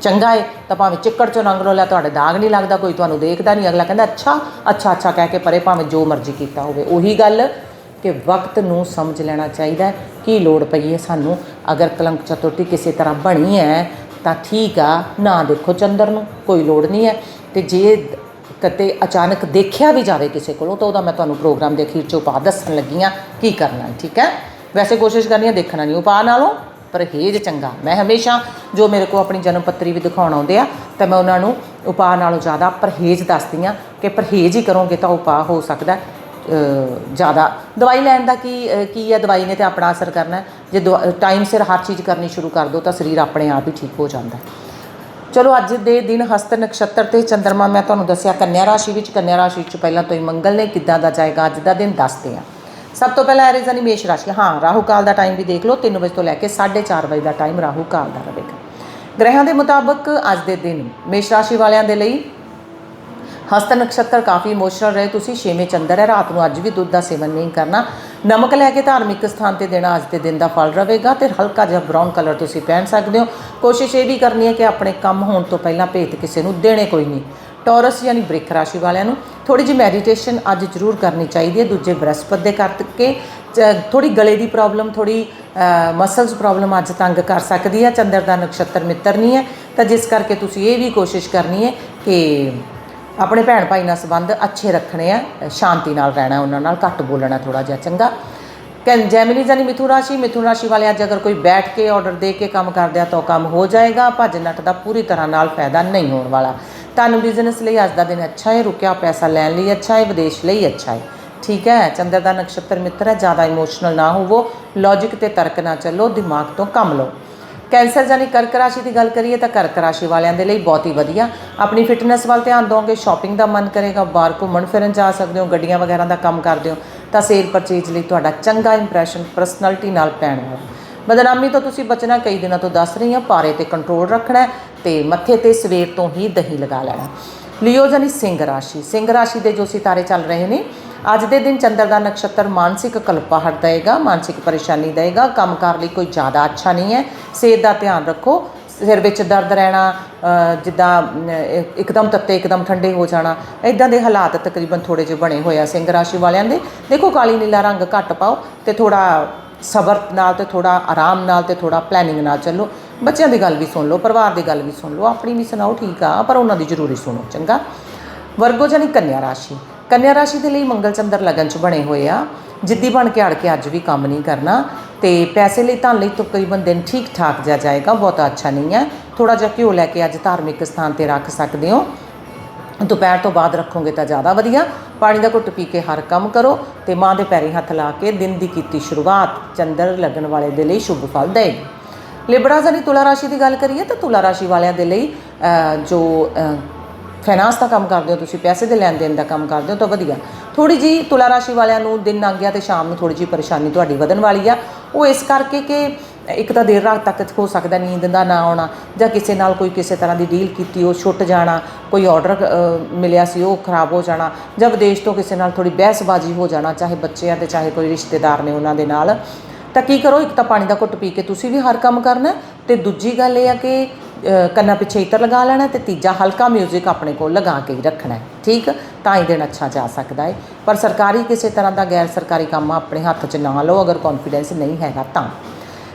ਚੰਗਾ ਹੈ, ਤਾਂ ਭਾਵੇਂ ਚਿੱਕੜ ਚੋਂ ਲੰਘ ਲੋ ਲੈ ਤੁਹਾਡੇ ਦਾਗ ਨਹੀਂ ਲੱਗਦਾ, ਕੋਈ ਤੁਹਾਨੂੰ ਦੇਖਦਾ ਨਹੀਂ। ਅਗਲਾ ਕਹਿੰਦਾ, ਅੱਛਾ ਅੱਛਾ ਅੱਛਾ, ਕਹਿ ਕੇ ਪਰੇ ਭਾਵੇਂ ਜੋ ਮਰਜ਼ੀ ਕੀਤਾ ਹੋਵੇ। ਉਹੀ ਗੱਲ ਕਿ ਵਕਤ ਨੂੰ ਸਮਝ ਲੈਣਾ ਚਾਹੀਦਾ ਕੀ ਲੋੜ ਪਈ ਹੈ ਸਾਨੂੰ? ਅਗਰ ਕਲੰਕ ਚਤੁਰਥੀ ਕਿਸੇ ਤਰ੍ਹਾਂ ਬਣੀ ਹੈ, ਤਾਂ ਠੀਕ ਆ, ਨਾ ਦੇਖੋ ਚੰਦਰ ਨੂੰ, ਕੋਈ ਲੋੜ ਨਹੀਂ ਹੈ। ਤੇ ਜੇ ਕਿਤੇ ਅਚਾਨਕ ਦੇਖਿਆ ਵੀ ਜਾਵੇ ਕਿਸੇ ਕੋਲੋਂ, ਤਾਂ ਉਹਦਾ ਮੈਂ ਤੁਹਾਨੂੰ ਪ੍ਰੋਗਰਾਮ ਦੇ ਅਖੀਰ 'ਚ ਉਪਾਅ ਦੱਸਣ ਲੱਗੀ ਹਾਂ ਕੀ ਕਰਨਾ ਠੀਕ ਹੈ? ਵੈਸੇ ਕੋਸ਼ਿਸ਼ ਕਰਨੀ ਹੈ ਦੇਖਣਾ ਨਹੀਂ, ਉਪਾਅ ਨਾਲੋਂ ਪਰਹੇਜ਼ ਚੰਗਾ। ਮੈਂ ਹਮੇਸ਼ਾ ਜੋ ਮੇਰੇ ਕੋ ਆਪਣੀ ਜਨਮ ਪੱਤਰੀ ਵੀ ਦਿਖਾਉਣ ਆਉਂਦੇ ਆ, ਤਾਂ ਮੈਂ ਉਹਨਾਂ ਨੂੰ ਉਪਾਅ ਨਾਲੋਂ ਜ਼ਿਆਦਾ ਪਰਹੇਜ਼ ਦੱਸਦੀ ਆ ਕਿ ਪਰਹੇਜ਼ ਹੀ ਕਰੋਗੇ ਤਾਂ ਉਪਾਅ ਹੋ ਸਕਦਾ ਜ਼ਿਆਦਾ। ਦਵਾਈ ਲੈਣ ਦਾ ਕੀ ਕੀ ਹੈ? ਦਵਾਈ ਨੇ ਤੇ ਆਪਣਾ ਅਸਰ ਕਰਨਾ ਹੈ। ਜੇ ਟਾਈਮ ਸਿਰ ਹਰ ਚੀਜ਼ ਕਰਨੀ ਸ਼ੁਰੂ ਕਰ ਦੋ ਤਾਂ ਸਰੀਰ ਆਪਣੇ ਆਪ ਹੀ ਠੀਕ ਹੋ ਜਾਂਦਾ ਚਲੋ ਅੱਜ ਦੇ ਦਿਨ ਹਸਤ ਨਕਸ਼ਤਰ ਤੇ ਚੰਦਰਮਾ, ਮੈਂ ਤੁਹਾਨੂੰ ਦੱਸਿਆ ਕੰਨਿਆ ਰਾਸ਼ੀ ਵਿੱਚ, ਕੰਨਿਆ ਰਾਸ਼ੀ ਵਿੱਚ ਪਹਿਲਾਂ ਤੋਂ ਹੀ ਮੰਗਲ ਨੇ ਕਿੱਦਾਂ ਦਾ ਜਾਏਗਾ, ਅੱਜ ਦਾ ਦਿਨ ਦੱਸਦੇ ਆ ਸਭ ਤੋਂ ਪਹਿਲਾਂ ਐਰੀਜ਼ਾਨੀ ਮੇਸ਼ ਰਾਸ਼ੀ। ਹਾਂ, ਰਾਹੂ ਕਾਲ ਦਾ ਟਾਈਮ ਵੀ ਦੇਖ ਲਓ 3 ਵਜੇ ਤੋਂ ਲੈ ਕੇ 4:30 ਵਜੇ ਦਾ ਟਾਈਮ ਰਾਹੂ ਕਾਲ ਦਾ ਰਹੇਗਾ। ਗ੍ਰਹਿਆਂ ਦੇ ਮੁਤਾਬਕ ਅੱਜ ਦੇ ਦਿਨ ਮੇਸ਼ ਰਾਸ਼ੀ ਵਾਲਿਆਂ ਦੇ ਲਈ ਹਸਤ ਨਕਸ਼ਤਰ ਕਾਫੀ ਇਮੋਸ਼ਨਲ ਰਹੇ। ਤੁਸੀਂ ਛੇਵੇਂ ਚੰਦਰ ਹੈ, ਰਾਤ ਨੂੰ ਅੱਜ ਵੀ ਦੁੱਧ ਦਾ ਸੇਵਨ ਨਹੀਂ ਕਰਨਾ। ਨਮਕ ਲੈ ਕੇ ਧਾਰਮਿਕ ਸਥਾਨ ਤੇ ਦੇਣਾ ਅੱਜ ਦੇ ਦਿਨ ਦਾ ਫਲ ਰਹੇਗਾ ਤੇ ਹਲਕਾ ਜਿਹਾ ਬ੍ਰਾਊਨ ਕਲਰ ਤੁਸੀਂ ਪਹਿਨ ਸਕਦੇ ਹੋ। ਕੋਸ਼ਿਸ਼ ਇਹ ਵੀ ਕਰਨੀ ਹੈ ਕਿ ਆਪਣੇ ਕੰਮ ਹੋਣ ਤੋਂ ਪਹਿਲਾਂ ਭੇਤ ਕਿਸੇ ਨੂੰ ਦੇਣੇ ਕੋਈ ਨਹੀਂ। ਟੌਰਸ ਯਾਨੀ ਬ੍ਰਿਖ ਰਾਸ਼ੀ ਵਾਲਿਆਂ ਨੂੰ ਥੋੜੀ ਜਿਹੀ ਮੈਡੀਟੇਸ਼ਨ ਅੱਜ ਜ਼ਰੂਰ ਕਰਨੀ ਚਾਹੀਦੀ ਹੈ। ਦੂਜੇ ਬ੍ਰਹਸਪਤ ਦੇ ਕਰਕੇ ਥੋੜੀ ਗਲੇ ਦੀ ਪ੍ਰੋਬਲਮ ਥੋੜੀ ਮਸਲਸ ਪ੍ਰੋਬਲਮ ਅੱਜ ਤੰਗ ਕਰ ਸਕਦੀ ਹੈ। ਚੰਦਰ ਦਾ ਨਕਸ਼ਤਰ ਮਿੱਤਰ ਨਹੀਂ ਹੈ। ਤਾਂ ਜਿਸ ਕਰਕੇ ਤੁਸੀਂ ਇਹ ਵੀ ਕੋਸ਼ਿਸ਼ ਕਰਨੀ ਹੈ ਕਿ ਆਪਣੇ ਭੈਣ ਭਾਈ ਨਾਲ ਸੰਬੰਧ ਅੱਛੇ ਰੱਖਣੇ ਆ, ਸ਼ਾਂਤੀ ਨਾਲ ਰਹਿਣਾ, ਉਹਨਾਂ ਨਾਲ ਘੱਟ ਬੋਲਣਾ ਥੋੜਾ ਜਿਹਾ ਚੰਗਾ। ਕੈਨ ਜੈਮਿਨੀ ਜਾਨੀ ਮਿਥੁਨ ਰਾਸ਼ੀ ਮਿਥੁਨ ਰਾਸ਼ੀ ਵਾਲੇ ਅੱਜ ਅਗਰ ਕੋਈ ਬੈਠ ਕੇ ਆਰਡਰ ਦੇ ਕੇ ਕੰਮ ਕਰਦੇ ਆ, ਤਾਂ ਉਹ ਕੰਮ ਹੋ ਜਾਏਗਾ। ਭੱਜ ਨੱਟ ਦਾ ਪੂਰੀ ਤਰ੍ਹਾਂ ਨਾਲ ਫਾਇਦਾ ਨਹੀਂ ਹੋਣ ਵਾਲਾ। ਤੁਹਾਨੂੰ ਬਿਜ਼ਨਸ ਲਈ ਅੱਜ ਦਾ ਦਿਨ ਅੱਛਾ ਹੈ, ਰੁਕਿਆ ਪੈਸਾ ਲੈਣ ਲਈ ਅੱਛਾ ਹੈ, ਵਿਦੇਸ਼ ਲਈ ਅੱਛਾ ਹੈ। ਠੀਕ ਹੈ, ਚੰਦਰ ਦਾ ਨਕਸ਼ਤਰ ਮਿੱਤਰ ਹੈ, ਜ਼ਿਆਦਾ ਇਮੋਸ਼ਨਲ ਨਾ ਹੋਵੋ ਲੌਜੀਕ ਤੇ ਤਰਕ ਨਾ ਚੱਲੋ, ਦਿਮਾਗ ਤੋਂ ਕੰਮ ਲਓ। ਕੈਂਸਰ ਜਾਨੀ ਕਰਕ ਰਾਸ਼ੀ ਦੀ ਗੱਲ ਕਰੀਏ ਤਾਂ ਕਰਕ ਰਾਸ਼ੀ ਵਾਲਿਆਂ ਦੇ ਲਈ ਬਹੁਤ ਹੀ ਵਧੀਆ। ਆਪਣੀ ਫਿਟਨੈਸ ਵੱਲ ਧਿਆਨ ਦੋਗੇ ਸ਼ਾਪਿੰਗ ਦਾ ਮਨ ਕਰੇਗਾ, ਬਾਹਰ ਘੁੰਮਣ ਫਿਰਨ ਜਾ ਸਕਦੇ ਹੋ, ਗੱਡੀਆਂ ਵਗੈਰਾ ਦਾ ਕੰਮ ਕਰਦੇ ਹੋ, ਤਾਂ ਸੇਲ ਪਰਚੇਜ ਲਈ ਤੁਹਾਡਾ ਚੰਗਾ ਇੰਪ੍ਰੈਸ਼ਨ ਪਰਸਨੈਲਿਟੀ ਨਾਲ ਪੈਣਾ ਹੈ ਬਦਨਾਮੀ ਤੋਂ ਤੁਸੀਂ ਬਚਣਾ, ਕਈ ਦਿਨਾਂ ਤੋਂ ਦੱਸ ਰਹੀ ਹਾਂ, ਪਾਰੇ ਤੇ ਕੰਟਰੋਲ ਰੱਖਣਾ ਹੈ ਤੇ ਮੱਥੇ ਤੇ ਸਵੇਰ ਤੋਂ ਹੀ ਦਹੀਂ ਲਗਾ ਲੈਣਾ। ਲਿਓ ਜਾਨੀ ਸਿੰਘ ਰਾਸ਼ੀ। ਸਿੰਘ ਰਾਸ਼ੀ ਦੇ ਜੋ ਸਿਤਾਰੇ ਚੱਲ ਰਹੇ ਨੇ ਅੱਜ ਦੇ ਦਿਨ ਚੰਦਰ ਦਾ ਨਕਸ਼ਤਰ ਮਾਨਸਿਕ ਕਲਪਾਹਟ ਦੇਗਾ ਮਾਨਸਿਕ ਪਰੇਸ਼ਾਨੀ ਦੇਗਾ ਕੰਮਕਾਰ ਲਈ ਕੋਈ ਜ਼ਿਆਦਾ ਅੱਛਾ ਨਹੀਂ ਹੈ। ਸਿਹਤ ਦਾ ਧਿਆਨ ਰੱਖੋ। ਸਿਰ ਵਿੱਚ ਦਰਦ ਰਹਿਣਾ ਜਿੱਦਾਂ ਅਮ, ਇੱਕਦਮ ਤੱਤੇ ਇੱਕਦਮ ਠੰਡੇ ਹੋ ਜਾਣਾ ਇਦਾਂ ਦੇ ਹਾਲਾਤ ਤਕਰੀਬਨ ਥੋੜੇ ਜਿਹੇ ਬਣੇ ਹੋਏ ਆ ਸਿੰਘ ਰਾਸ਼ੀ ਵਾਲਿਆਂ ਦੇ। ਦੇਖੋ ਕਾਲੀ ਨੀਲਾ ਰੰਗ ਘੱਟ ਪਾਓ ਤੇ ਥੋੜਾ ਸਬਰ ਨਾਲ ਤੇ ਥੋੜਾ ਆਰਾਮ ਨਾਲ ਤੇ ਥੋੜਾ ਪਲੈਨਿੰਗ ਨਾਲ ਚੱਲੋ। ਬੱਚਿਆਂ ਦੀ ਗੱਲ ਵੀ ਸੁਣ ਲਓ ਪਰਿਵਾਰ ਦੀ ਗੱਲ ਵੀ ਸੁਣ ਲਓ। ਆਪਣੀ ਵੀ ਸੁਣਾਓ ਠੀਕ ਆ ਪਰ ਉਹਨਾਂ ਦੀ ਜ਼ਰੂਰੀ ਸੁਣੋ ਚੰਗਾ। ਵਰਗੋ ਜਾਨੀ ਕੰਨਿਆ ਰਾਸ਼ੀ। ਕੰਨਿਆ ਰਾਸ਼ੀ ਦੇ ਲਈ ਮੰਗਲ ਚੰਦਰ ਲਗਨ ਚ ਬਣੇ ਹੋਏ ਆ। ਜਿੱਦੀ ਬਣ ਕੇ ਅੜ ਕੇ ਅੱਜ ਵੀ ਕੰਮ ਨਹੀਂ ਕਰਨਾ। ਤੇ ਪੈਸੇ ਲਈ ਧਨ ਲਈ ਤਕਰੀਬਨ ਦਿਨ ਠੀਕ ਠਾਕ ਜਾ ਜਾਏਗਾ। ਬਹੁਤਾ ਅੱਛਾ ਨਹੀਂ ਹੈ। ਥੋੜਾ ਜਿਹਾ ਘਿਓ ਲੈ ਕੇ ਅੱਜ ਧਾਰਮਿਕ ਸਥਾਨ ਤੇ ਰੱਖ ਸਕਦੇ ਹੋ। ਦੁਪਹਿਰ ਤੋਂ ਬਾਅਦ ਰੱਖੋਗੇ ਤਾਂ ਜ਼ਿਆਦਾ ਵਧੀਆ। ਪਾਣੀ ਦਾ ਘੁੱਟ ਪੀ ਕੇ ਹਰ ਕੰਮ ਕਰੋ ਤੇ ਮਾਂ ਦੇ ਪੈਰੀ ਹੱਥ ਲਾ ਕੇ ਦਿਨ ਦੀ ਕੀਤੀ ਸ਼ੁਰੂਆਤ ਚੰਦਰ ਲੱਗਣ ਵਾਲੇ ਦੇ ਲਈ ਸ਼ੁਭ ਫਲ ਦੇਗੀ ਲਿਬੜਾ ਜਾਨੀ ਤੁਲਾ ਰਾਸ਼ੀ ਦੀ ਗੱਲ ਕਰੀਏ ਤਾਂ ਤੁਲਾ ਰਾਸ਼ੀ ਵਾਲਿਆਂ ਦੇ ਲਈ ਜੋ ਫਾਈਨਾਂਸ ਦਾ ਕੰਮ ਕਰਦੇ ਹੋ ਤੁਸੀਂ, ਪੈਸੇ ਦੇ ਲੈਣ ਦੇਣ ਦਾ ਕੰਮ ਕਰਦੇ ਹੋ ਤਾਂ ਵਧੀਆ। ਥੋੜੀ ਜੀ ਤੁਲਾ ਰਾਸ਼ੀ ਵਾਲਿਆਂ ਨੂੰ ਦਿਨ ਲੰਘ ਗਿਆ ਤੇ ਸ਼ਾਮ ਨੂੰ ਥੋੜੀ ਜੀ ਪਰੇਸ਼ਾਨੀ ਤੁਹਾਡੀ ਵਧਣ ਵਾਲੀ ਆ। ਉਹ ਇਸ ਕਰਕੇ ਕਿ ਇੱਕ ਤਾਂ ਦੇਰ ਰਾਤ ਤੱਕ ਹੋ ਸਕਦਾ ਨੀਂਦ ਦਾ ਨਾ ਆਉਣਾ ਜਾਂ ਕਿਸੇ ਨਾਲ ਕੋਈ ਕਿਸੇ ਤਰ੍ਹਾਂ ਦੀ ਡੀਲ ਕੀਤੀ ਉਹ ਛੁੱਟ ਜਾਣਾ, ਕੋਈ ਆਰਡਰ ਮਿਲਿਆ ਸੀ, ਉਹ ਖਰਾਬ ਹੋ ਜਾਣਾ ਜਾਂ ਵਿਦੇਸ਼ ਤੋਂ ਕਿਸੇ ਨਾਲ ਥੋੜੀ ਬਹਿਸਬਾਜ਼ੀ ਹੋ ਜਾਣਾ, ਚਾਹੇ ਬੱਚਿਆਂ ਆ ਤੇ ਚਾਹੇ ਕੋਈ ਰਿਸ਼ਤੇਦਾਰ ਨੇ ਉਹਨਾਂ ਦੇ ਨਾਲ। ਤਾਂ ਕੀ ਕਰੋ, ਇੱਕ ਤਾਂ ਪਾਣੀ ਦਾ ਘੁੱਟ ਪੀ ਕੇ ਤੁਸੀਂ ਵੀ ਹਰ ਕੰਮ ਕਰਨਾ। ਹੈ ਤੇ ਦੂਜੀ ਗੱਲ ਇਹ ਆ ਕਿ ਕੰਨਾਂ ਪਿੱਛੇ ਇਤਰ ਲਗਾ ਲੈਣਾ ਤੇ ਤੀਜਾ ਹਲਕਾ 뮤직 ਆਪਣੇ ਕੋਲ ਲਗਾ ਕੇ ਹੀ ਰੱਖਣਾ ਠੀਕ? ਤਾਂ ਹੀ ਦਿਨ ਅੱਛਾ ਜਾ ਸਕਦਾ ਹੈ। ਪਰ ਸਰਕਾਰੀ ਕਿਸੇ ਤਰ੍ਹਾਂ ਦਾ ਗੈਰ ਸਰਕਾਰੀ ਕੰਮ ਆਪਣੇ ਹੱਥ 'ਚ ਨਾ ਲਓ, ਅਗਰ ਕੌਨਫੀਡੈਂਸ ਨਹੀਂ ਹੈਗਾ ਤਾਂ।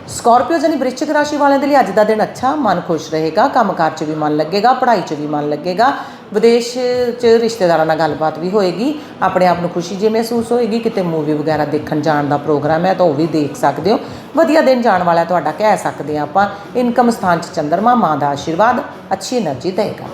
ਸਕੋਰਪੀਓ ਜਾਨੀ ਵ੍ਰਿਸ਼ਚਿਕ ਰਾਸ਼ੀ ਵਾਲਿਆਂ ਦੇ ਲਈ ਅੱਜ ਦਾ ਦਿਨ ਅੱਛਾ, ਮਨ ਖੁਸ਼ ਰਹੇਗਾ ਕੰਮ ਕੰਮਕਾਰ 'ਚ ਵੀ ਮਨ ਲੱਗੇਗਾ, ਪੜ੍ਹਾਈ 'ਚ ਵੀ ਮਨ ਲੱਗੇਗਾ, ਵਿਦੇਸ਼ 'ਚ ਰਿਸ਼ਤੇਦਾਰਾਂ ਨਾਲ ਗੱਲਬਾਤ ਵੀ ਹੋਏਗੀ, ਆਪਣੇ ਆਪ ਨੂੰ ਖੁਸ਼ੀ ਜੇ ਮਹਿਸੂਸ ਹੋਏਗੀ, ਕਿਤੇ ਮੂਵੀ ਵਗੈਰਾ ਦੇਖਣ ਜਾਣ ਦਾ ਪ੍ਰੋਗਰਾਮ ਹੈ, ਤਾਂ ਉਹ ਵੀ ਦੇਖ ਸਕਦੇ ਹੋ। ਵਧੀਆ ਦਿਨ ਜਾਣ ਵਾਲਾ ਤੁਹਾਡਾ, ਕਹਿ ਸਕਦੇ ਆ ਆਪਾਂ ਇਨਕਮ ਸਥਾਨ 'ਚ ਚੰਦਰਮਾ, ਮਾਂ ਦਾ ਆਸ਼ੀਰਵਾਦ, ਅੱਛੀ એનર્ਜੀ ਦੇਗਾ।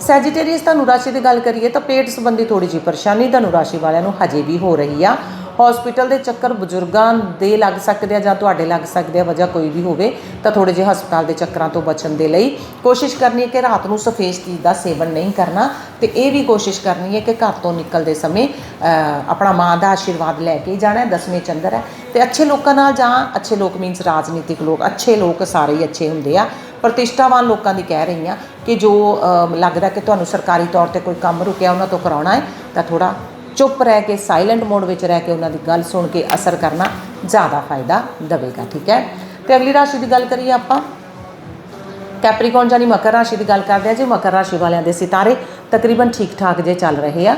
ਸੈਜੀਟੇਰੀਅਸ ਤੁਹਾਨੂੰ ਰਾਸ਼ੀ ਦੀ ਗੱਲ ਕਰੀਏ ਤਾਂ ਪੇਟ ਸੰਬੰਧੀ ਥੋੜੀ ਜੀ ਪਰੇਸ਼ਾਨੀ ਤੁਹਾਨੂੰ ਰਾਸ਼ੀ ਵਾਲਿਆਂ ਨੂੰ ਹਜੇ ਵੀ ਹੋ ਰਹੀ ਆ। ਹਸਪੀਟਲ ਦੇ ਚੱਕਰ ਬਜ਼ੁਰਗਾਂ ਦੇ ਲੱਗ ਸਕਦੇ ਆ ਜਾਂ ਤੁਹਾਡੇ ਲੱਗ ਸਕਦੇ ਆ, ਵਜ੍ਹਾ ਕੋਈ ਵੀ ਹੋਵੇ, ਤਾਂ ਥੋੜੇ ਜਿਹੇ ਹਸਪਤਾਲ ਦੇ ਚੱਕਰਾਂ ਤੋਂ ਬਚਣ ਦੇ ਲਈ ਕੋਸ਼ਿਸ਼ ਕਰਨੀ ਹੈ ਕਿ ਰਾਤ ਨੂੰ ਸਫੇਦ ਚੀਜ਼ ਦਾ ਸੇਵਨ ਨਹੀਂ ਕਰਨਾ ਤੇ ਇਹ ਵੀ ਕੋਸ਼ਿਸ਼ ਕਰਨੀ ਹੈ ਕਿ ਘਰ ਤੋਂ ਨਿਕਲਦੇ ਸਮੇਂ ਆਪਣਾ ਮਾਂ ਦਾ ਆਸ਼ੀਰਵਾਦ ਲੈ ਕੇ ਜਾਣਾ, ਦਸਵੇਂ ਚੰਦਰ ਹੈ। ਤੇ ਅੱਛੇ ਲੋਕਾਂ ਨਾਲ ਜਾਂ ਅੱਛੇ ਲੋਕ ਮੀਨਸ ਰਾਜਨੀਤਿਕ ਲੋਕ, ਅੱਛੇ ਲੋਕ ਸਾਰੇ ਹੀ ਅੱਛੇ ਹੁੰਦੇ ਆ। ਪ੍ਰਤਿਸ਼ਠਾਵਾਨ ਲੋਕਾਂ ਦੀ ਕਹਿ ਰਹੀ ਹਾਂ ਕਿ ਜੋ ਲੱਗਦਾ ਕਿ ਤੁਹਾਨੂੰ ਸਰਕਾਰੀ ਤੌਰ ਤੇ ਕੋਈ ਕੰਮ ਰੁਕਿਆ, ਉਹਨਾਂ ਤੋਂ ਕਰਾਉਣਾ ਹੈ, ਤਾਂ ਥੋੜਾ ਚੁੱਪ ਰਹਿ ਕੇ ਸਾਇਲੈਂਟ ਮੋਡ ਵਿੱਚ ਰਹਿ ਕੇ ਉਹਨਾਂ ਦੀ ਗੱਲ ਸੁਣ ਕੇ ਅਸਰ ਕਰਨਾ ਜ਼ਿਆਦਾ ਫਾਇਦਾ ਦੇਵੇਗਾ, ਠੀਕ ਹੈ? ਤੇ ਅਗਲੀ ਰਾਸ਼ੀ ਦੀ ਗੱਲ ਕਰੀਏ ਆਪਾਂ। ਕੈਪਰੀਕੌਨ ਜਾਨੀ ਮਕਰ ਰਾਸ਼ੀ ਦੀ ਗੱਲ ਕਰਦੇ ਆ ਜੀ। ਮਕਰ ਰਾਸ਼ੀ ਵਾਲਿਆਂ ਦੇ ਸਿਤਾਰੇ ਤਕਰੀਬਨ ਠੀਕ ਠਾਕ ਜੇ ਚੱਲ ਰਹੇ ਆ।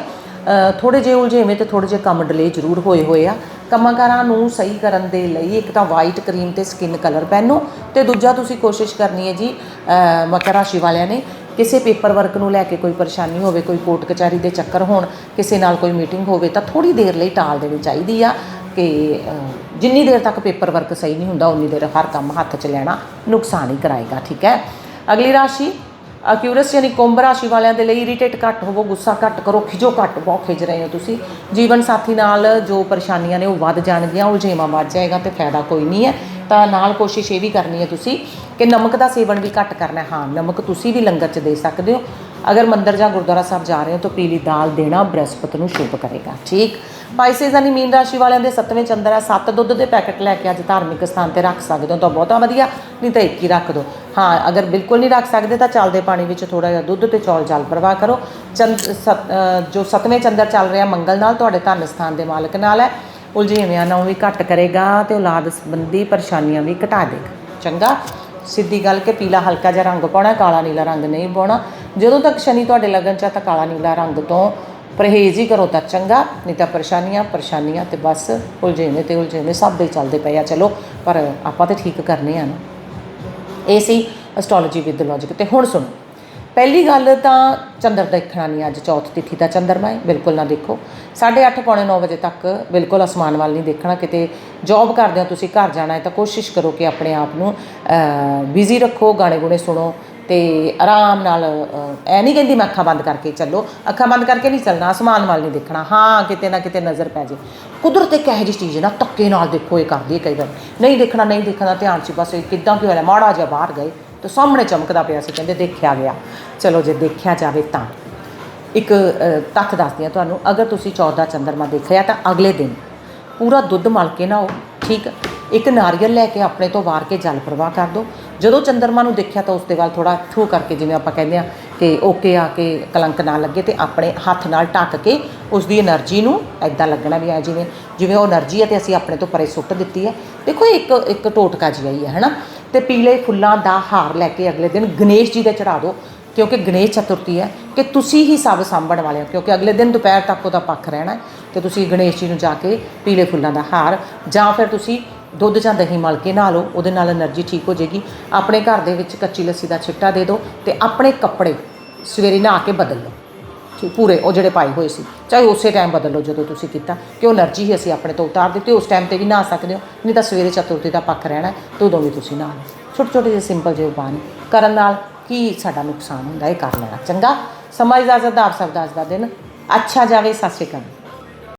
ਥੋੜੇ ਜਿਹੇ ਉਲਝੇਵੇਂ ਤੇ ਥੋੜੇ ਜਿਹੇ ਕੰਮ ਡਿਲੇ ਜ਼ਰੂਰ ਹੋਏ ਹੋਏ ਆ। ਕੰਮਕਾਰਾਂ ਨੂੰ ਸਹੀ ਕਰਨ ਦੇ ਲਈ ਇੱਕ ਤਾਂ ਵਾਈਟ ਕਰੀਮ ਤੇ ਸਕਿਨ ਕਲਰ ਪਹਿਨੋ ਤੇ ਦੂਜਾ ਤੁਸੀਂ ਕੋਸ਼ਿਸ਼ ਕਰਨੀ ਹੈ ਜੀ ਮਕਰ ਰਾਸ਼ੀ ਵਾਲਿਆਂ ਨੇ ਕਿਸੇ ਪੇਪਰ ਵਰਕ ਨੂੰ ਲੈ ਕੇ ਕੋਈ ਪਰੇਸ਼ਾਨੀ ਹੋਵੇ, ਕੋਈ ਕੋਰਟ ਕਚਹਿਰੀ ਦੇ ਚੱਕਰ ਹੋਣ, ਕਿਸੇ ਨਾਲ ਕੋਈ ਮੀਟਿੰਗ ਹੋਵੇ, ਤਾਂ ਥੋੜੀ ਦੇਰ ਲਈ ਟਾਲ ਦੇਣੀ ਚਾਹੀਦੀ ਆ ਕਿ ਜਿੰਨੀ ਦੇਰ ਤੱਕ ਪੇਪਰ ਵਰਕ ਸਹੀ ਨਹੀਂ ਹੁੰਦਾ, ਉਨੀ ਦੇਰ ਹਰ ਕੰਮ ਹੱਥ 'ਚ ਲੈਣਾ ਨੁਕਸਾਨ ਹੀ ਕਰਾਏਗਾ, ਠੀਕ ਹੈ? ਅਗਲੀ ਰਾਸ਼ੀ ਅਕਿਊਰਸ ਯਾਨੀ ਕੁੰਭ ਰਾਸ਼ੀ ਵਾਲਿਆਂ ਦੇ ਲਈ ਇਰੀਟੇਟ ਘੱਟ ਹੋਵੋ, ਗੁੱਸਾ ਘੱਟ ਕਰੋ, ਖਿਜੋ ਘੱਟ, ਬਹੁਤ ਖਿਜ ਰਹੇ ਹੋ ਤੁਸੀਂ। ਜੀਵਨ ਸਾਥੀ ਨਾਲ ਜੋ ਪਰੇਸ਼ਾਨੀਆਂ ਨੇ ਉਹ ਵੱਧ ਜਾਣਗੀਆਂ, ਉਲਝੇਵਾਂ ਵੱਧ ਜਾਏਗਾ ਤੇ ਫਾਇਦਾ ਕੋਈ ਨਹੀਂ ਹੈ। ਤਾਂ ਨਾਲ ਕੋਸ਼ਿਸ਼ ਇਹ ਵੀ ਕਰਨੀ ਹੈ ਤੁਸੀਂ ਕਿ ਨਮਕ ਦਾ ਸੇਵਨ ਵੀ ਘੱਟ ਕਰਨਾ ਹਾਂ। ਨਮਕ ਤੁਸੀਂ ਵੀ ਲੰਗਰ 'ਚ ਦੇ ਸਕਦੇ ਹੋ। ਅਗਰ ਮੰਦਰ ਜਾਂ ਗੁਰਦੁਆਰਾ ਸਾਹਿਬ ਜਾ ਰਹੇ ਹੋ ਤਾਂ ਪੀਲੀ ਦਾਲ ਦੇਣਾ ਬ੍ਰਹਸਪਤ ਨੂੰ ਸ਼ੁਭ ਕਰੇਗਾ। ਠੀਕ? ਪਾਈਸੇਸ ਯਾਨੀ ਮੀਨ ਰਾਸ਼ੀ ਵਾਲਿਆਂ ਦੇ ਸੱਤਵੇਂ ਚੰਦਰ ਹੈ। ਸੱਤ ਦੁੱਧ ਦੇ ਪੈਕਟ ਲੈ ਕੇ ਅੱਜ ਧਾਰਮਿਕ ਸਥਾਨ ਤੇ ਰੱਖ ਸਕਦੇ ਹੋ ਤਾਂ ਬਹੁਤਾ ਵਧੀਆ, ਨਹੀਂ ਤਾਂ ਇੱਕ ਹੀ ਰੱਖ ਦਿਓ। ਹਾਂ, ਅਗਰ ਬਿਲਕੁਲ ਨਹੀਂ ਰੱਖ ਸਕਦੇ ਤਾਂ ਚੱਲਦੇ ਪਾਣੀ ਵਿੱਚ ਥੋੜਾ ਜਿਹਾ ਦੁੱਧ ਤੇ ਚੌਲ ਜਲ ਪ੍ਰਵਾਹ ਕਰੋ। ਚੰਦ, ਸੱਤ- ਜੋ ਸੱਤਵੇਂ ਚੰਦਰ ਚੱਲ ਰਿਹਾ, ਮੰਗਲ ਨਾਲ ਤੁਹਾਡੇ ਧਨ ਸਥਾਨ ਦੇ ਮਾਲਕ ਨਾਲ ਹੈ। ਉਲਝੇਵਿਆਂ ਨੂੰ ਵੀ ਘੱਟ ਕਰੇਗਾ ਤੇ ਔਲਾਦ ਸੰਬੰਧੀ ਪਰੇਸ਼ਾਨੀਆਂ ਵੀ ਘਟਾ ਦੇਗਾ। ਚੰਗਾ? ਸਿੱਧੀ ਗੱਲ ਕਿ ਪੀਲਾ ਹਲਕਾ ਜਿਹਾ ਰੰਗ ਪਾਉਣਾ, ਕਾਲਾ ਨੀਲਾ ਰੰਗ ਨਹੀਂ ਪਾਉਣਾ। ਜਦੋਂ ਤੱਕ ਸ਼ਨੀ ਤੁਹਾਡੇ ਲਗਨ ਚ ਆ ਤਾਂ ਕਾਲਾ ਨੀਲਾ ਰੰਗ ਤੋਂ ਪਰਹੇਜ਼ ਹੀ ਕਰੋ ਤਾਂ ਚੰਗਾ। ਨਹੀਂ ਤਾਂ ਪਰੇਸ਼ਾਨੀਆਂ ਪਰੇਸ਼ਾਨੀਆਂ ਤੇ ਬਸ ਉਲਝੇਵੇਂ ਤੇ ਉਲਝੇਵੇਂ ਸਭ ਦੇ ਚੱਲਦੇ ਪਏ ਆ। ਚਲੋ, ਪਰ ਆਪਾਂ ਤੇ ਠੀਕ ਕਰਨੇ ਆ ਨਾ। ਇਹ ਸੀ ਐਸਟ੍ਰੋਲੋਜੀ ਵਿਦ ਲੌਜੀਕ ਤੇ ਹੁਣ ਸੁਣੋ। ਪਹਿਲੀ ਗੱਲ ਤਾਂ ਚੰਦਰ ਦੇਖਣਾ ਨਹੀਂ ਅੱਜ ਚੌਥ ਤਿਥੀ ਦਾ ਚੰਦਰਮਾ ਹੈ ਬਿਲਕੁਲ ਨਾ ਦੇਖੋ। 8:30 ਪੌਣੇ 9 ਵਜੇ ਤੱਕ ਬਿਲਕੁਲ ਅਸਮਾਨ ਵੱਲ ਨਹੀਂ ਦੇਖਣਾ ਕਿਤੇ ਜੌਬ ਕਰਦੇ ਹੋ ਤੁਸੀਂ ਘਰ ਜਾਣਾ ਹੈ ਤਾਂ ਕੋਸ਼ਿਸ਼ ਕਰੋ ਕਿ ਆਪਣੇ ਆਪ ਨੂੰ ਬਿਜ਼ੀ ਰੱਖੋ ਗਾਣੇ ਗੁਣੇ ਸੁਣੋ ਤੇ ਆਰਾਮ ਨਾਲ ਅਹ, ਐ ਨਹੀਂ ਕਹਿੰਦੀ ਮੈਂ ਅੱਖਾਂ ਬੰਦ ਕਰਕੇ ਚੱਲੋ। ਅੱਖਾਂ ਬੰਦ ਕਰਕੇ ਨਹੀਂ ਚੱਲਣਾ ਅਸਮਾਨ ਵੱਲ ਨਹੀਂ ਦੇਖਣਾ। ਹਾਂ ਕਿਤੇ ਨਾ ਕਿਤੇ ਨਜ਼ਰ ਪੈ ਜੇ। ਕੁਦਰਤ ਇੱਕ ਇਹੋ ਜਿਹੀ ਚੀਜ਼ ਨਾ ਧੱਕੇ ਨਾਲ ਦੇਖੋ ਇਹ ਕਰਦੀ ਹੈ ਕਈ ਵਾਰ। ਨਹੀਂ ਦੇਖਣਾ ਨਹੀਂ ਦੇਖਣਾ ਧਿਆਨ ਚ ਬਸ ਇਹ ਕਿੱਦਾਂ ਕਿਉਂ ਹੋਇਆ ਮਾੜਾ ਜਿਹਾ ਬਾਹਰ ਗਏ। ਤੇ ਸਾਹਮਣੇ ਚਮਕਦਾ ਪਿਆ ਸੀ, ਕਹਿੰਦੇ ਦੇਖਿਆ ਗਿਆ। ਚਲੋ ਜੇ ਦੇਖਿਆ ਜਾਵੇ ਤਾਂ। ਇੱਕ ਤੱਥ ਦੱਸਦੀ ਆ ਤੁਹਾਨੂੰ, ਅਗਰ ਤੁਸੀਂ 14 ਚੰਦਰਮਾ ਦੇਖਿਆ ਤਾਂ ਅਗਲੇ ਦਿਨ ਪੂਰਾ ਦੁੱਧ ਮਲ ਕੇ ਨਾ ਠੀਕ? ਇੱਕ ਨਾਰੀਅਲ ਲੈ ਕੇ ਆਪਣੇ ਤੋਂ ਵਾਰ ਕੇ ਜਲ ਪ੍ਰਵਾਹ ਕਰ ਦਿਓ ਜਦੋਂ ਚੰਦਰਮਾ ਨੂੰ ਦੇਖਿਆ ਤਾਂ ਉਸ ਦੇ ਵੱਲ ਥੋੜਾ ਠੂ ਕਰਕੇ, ਜਿਵੇਂ ਆਪਾਂ ਕਹਿੰਦੇ ਆ ਕਿ ਓਕੇ ਆ ਕੇ ਕਲੰਕ ਨਾ ਲੱਗੇ ਤੇ ਆਪਣੇ ਹੱਥ ਨਾਲ ਢੱਕ ਕੇ ਉਸ ਦੀ એનર્ਜੀ ਨੂੰ ਐਦਾਂ ਲੱਗਣਾ ਵੀ ਆ ਜਿਵੇਂ ਜਿਵੇਂ ਉਹ એનર્ਜੀ ਹੈ ਤੇ ਅਸੀਂ ਆਪਣੇ ਤੋਂ ਪਰੇ ਸੁੱਟ ਦਿੱਤੀ ਹੈ। ਦੇਖੋ, ਇੱਕ ਇੱਕ ਟੋਟਕਾ ਜਿਹਾ ਹੀ ਹੈ, ਹਨਾ? ਤੇ ਪੀਲੇ ਫੁੱਲਾਂ ਦਾ ਹਾਰ ਲੈ ਕੇ ਅਗਲੇ ਦਿਨ ਗਣੇਸ਼ ਜੀ ਦੇ ਚੜਾ ਦਿਓ ਕਿਉਂਕਿ ਗਣੇਸ਼ ਚਤੁਰਥੀ ਹੈ ਕਿ ਤੁਸੀਂ ਹੀ ਸਭ ਸੰਭਣ ਵਾਲੇ ਹੋ, ਕਿਉਂਕਿ ਅਗਲੇ ਦਿਨ ਦੁਪਹਿਰ ਤੱਕ ਉਹਦਾ ਪੱਖ ਰਹਿਣਾ ਤੇ ਤੁਸੀਂ ਗਣੇਸ਼ ਜੀ ਨੂੰ ਜਾ ਕੇ ਪੀਲੇ ਫੁੱਲਾਂ ਦਾ ਹਾਰ ਜਾਂ ਫਿਰ ਤੁਸੀਂ ਦੁੱਧ ਜਾਂ ਦਹੀਂ ਮਲ ਕੇ ਨਹਾ ਲਓ, ਉਹਦੇ ਨਾਲ એનર્ਜੀ ਠੀਕ ਹੋ ਜੇਗੀ ਆਪਣੇ ਘਰ ਦੇ ਵਿੱਚ ਕੱਚੀ ਲੱਸੀ ਦਾ ਛਿੱਟਾ ਦੇ ਦਿਓ ਤੇ ਆਪਣੇ ਕੱਪੜੇ ਸਵੇਰੇ ਨਹਾ ਕੇ ਬਦਲ ਲਓ। ਕਿ ਪੂਰੇ ਉਹ ਜਿਹੜੇ ਪਾਏ ਹੋਏ ਸੀ, ਚਾਹੇ ਉਸੇ ਟਾਈਮ ਬਦਲ ਲਓ ਜਦੋਂ ਤੁਸੀਂ ਕੀਤਾ, ਕਿ ਉਹ એનર્ਜੀ ਹੀ ਅਸੀਂ ਆਪਣੇ ਤੋਂ ਉਤਾਰ ਦਿੱਤੀ, ਉਸ ਟਾਈਮ ਤੇ ਵੀ ਨਹਾ ਸਕਦੇ ਹੋ, ਨਹੀਂ ਤਾਂ ਸਵੇਰੇ ਚਤੁਰਥੀ ਦਾ ਪੱਖ ਰਹਿਣਾ ਤੇ ਉਦੋਂ ਵੀ ਤੁਸੀਂ ਨਹਾ ਲਓ। ਛੋਟੇ ਛੋਟੇ ਜਿਹੇ ਸਿੰਪਲ ਜਿਹੇ ਉਪਾਅ ਕਰਨ ਨਾਲ ਕੀ ਸਾਡਾ ਨੁਕਸਾਨ ਹੁੰਦਾ, ਇਹ ਕਰ ਲੈਣਾ। ਚੰਗਾ? ਸਮਝਦਾ ਇਜਾਜ਼ਤ ਦਾ ਆਪ ਸਭ ਦਾ ਅੱਜ ਦਾ ਦਿਨ ਅੱਛਾ ਜਾਵੇ, ਸਤਿ ਸ਼੍ਰੀ ਅਕਾਲ।